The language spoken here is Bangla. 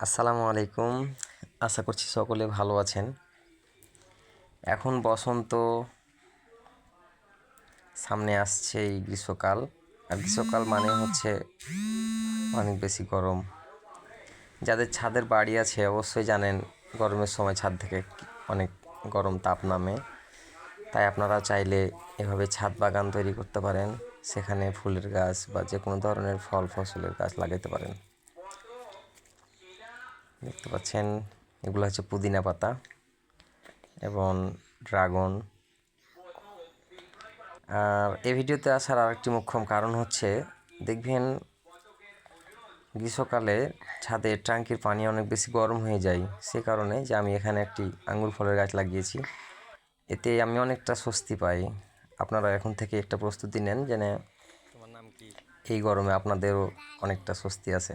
আসসালামু আলাইকুম। আশা করছি সকলে ভালো আছেন। এখন বসন্ত সামনে আসছে এই গ্রীষ্মকাল। আর গ্রীষ্মকাল মানে হচ্ছে অনেক বেশি গরম। যাদের ছাদের বাড়ি আছে, অবশ্যই জানেন গরমের সময় ছাদ থেকে অনেক গরম তাপ নামে। তাই আপনারা চাইলে এভাবে ছাদ বাগান তৈরি করতে পারেন। সেখানে ফুলের গাছ বা যে কোনো ধরনের ফল ফসলের গাছ লাগাতে পারেন। দেখতে পাচ্ছেন এগুলো হচ্ছে পুদিনা পাতা এবং ড্রাগন। আর এই ভিডিওতে আসার আরেকটি মুখ্যম কারণ হচ্ছে দেখবেন গ্রীষ্মকালে ছাদে ট্যাঙ্কির পানি অনেক বেশি গরম হয়ে যায় সে কারণে যে আমি এখানে একটি আঙ্গুর ফলের গাছ লাগিয়েছি। এতে আমি অনেকটা স্বস্তি পাই। আপনারা এখন থেকে একটা প্রস্তুতি নেন যেন তোমার নাম কি? এই গরমে আপনাদেরও অনেকটা স্বস্তি আছে।